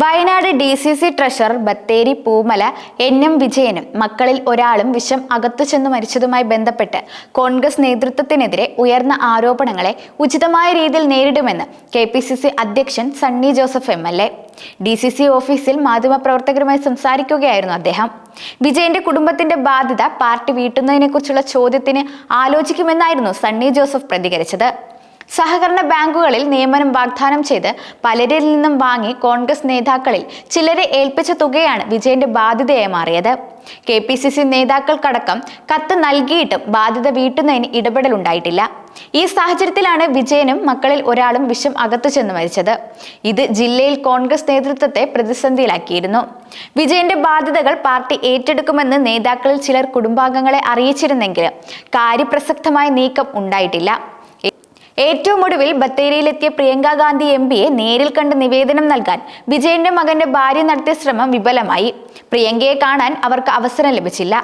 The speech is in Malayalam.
Wayanad D C C treasurer Bathery Poomala N M വിജയനും മക്കളിൽ ഒരാളും വിഷം അകത്തു ചെന്ന് മരിച്ചതുമായി ബന്ധപ്പെട്ട് കോൺഗ്രസ് നേതൃത്വത്തിനെതിരെ ഉയർന്ന ആരോപണങ്ങളെ ഉചിതമായ രീതിയിൽ നേരിടുമെന്ന് കെ പി സി സി അധ്യക്ഷൻ Sunny Joseph M L A. D C C ഓഫീസിൽ മാധ്യമപ്രവർത്തകരുമായി സംസാരിക്കുകയായിരുന്നു അദ്ദേഹം. വിജയന്റെ കുടുംബത്തിന്റെ ബാധ്യത പാർട്ടി വീട്ടുന്നതിനെക്കുറിച്ചുള്ള ചോദ്യത്തിന് ആലോചിക്കുമെന്നായിരുന്നു സണ്ണി ജോസഫ് പ്രതികരിച്ചത്. സഹകരണ ബാങ്കുകളിൽ നിയമനം വാഗ്ദാനം ചെയ്ത് പലരിൽ നിന്നും വാങ്ങി കോൺഗ്രസ് നേതാക്കളിൽ ചിലരെ ഏൽപ്പിച്ച തുകയാണ് വിജയന്റെ ബാധ്യതയായി മാറിയത്. കെ പി സി സി നേതാക്കൾക്കടക്കം കത്ത് നൽകിയിട്ടും ബാധ്യത വീട്ടുന്നതിന് ഇടപെടലുണ്ടായിട്ടില്ല ഈ സാഹചര്യത്തിലാണ് വിജയനും മക്കളിൽ ഒരാളും വിഷം അകത്തു ചെന്ന് മരിച്ചത്. ഇത് ജില്ലയിൽ കോൺഗ്രസ് നേതൃത്വത്തെ പ്രതിസന്ധിയിലാക്കിയിരുന്നു. വിജയന്റെ ബാധ്യതകൾ പാർട്ടി ഏറ്റെടുക്കുമെന്ന് നേതാക്കളിൽ ചിലർ കുടുംബാംഗങ്ങളെ അറിയിച്ചിരുന്നെങ്കിലും കാര്യപ്രസക്തമായ നീക്കം ഉണ്ടായിട്ടില്ല. ഏറ്റവും ഒടുവിൽ ബത്തേരിയിലെത്തിയ പ്രിയങ്ക ഗാന്ധി എം പിയെ നേരിൽ കണ്ട് നിവേദനം നൽകാൻ വിജയന്റെ മകന്റെ ഭാര്യ നടത്തിയ ശ്രമം വിഫലമായി. പ്രിയങ്കയെ കാണാൻ അവർക്ക് അവസരം ലഭിച്ചില്ല.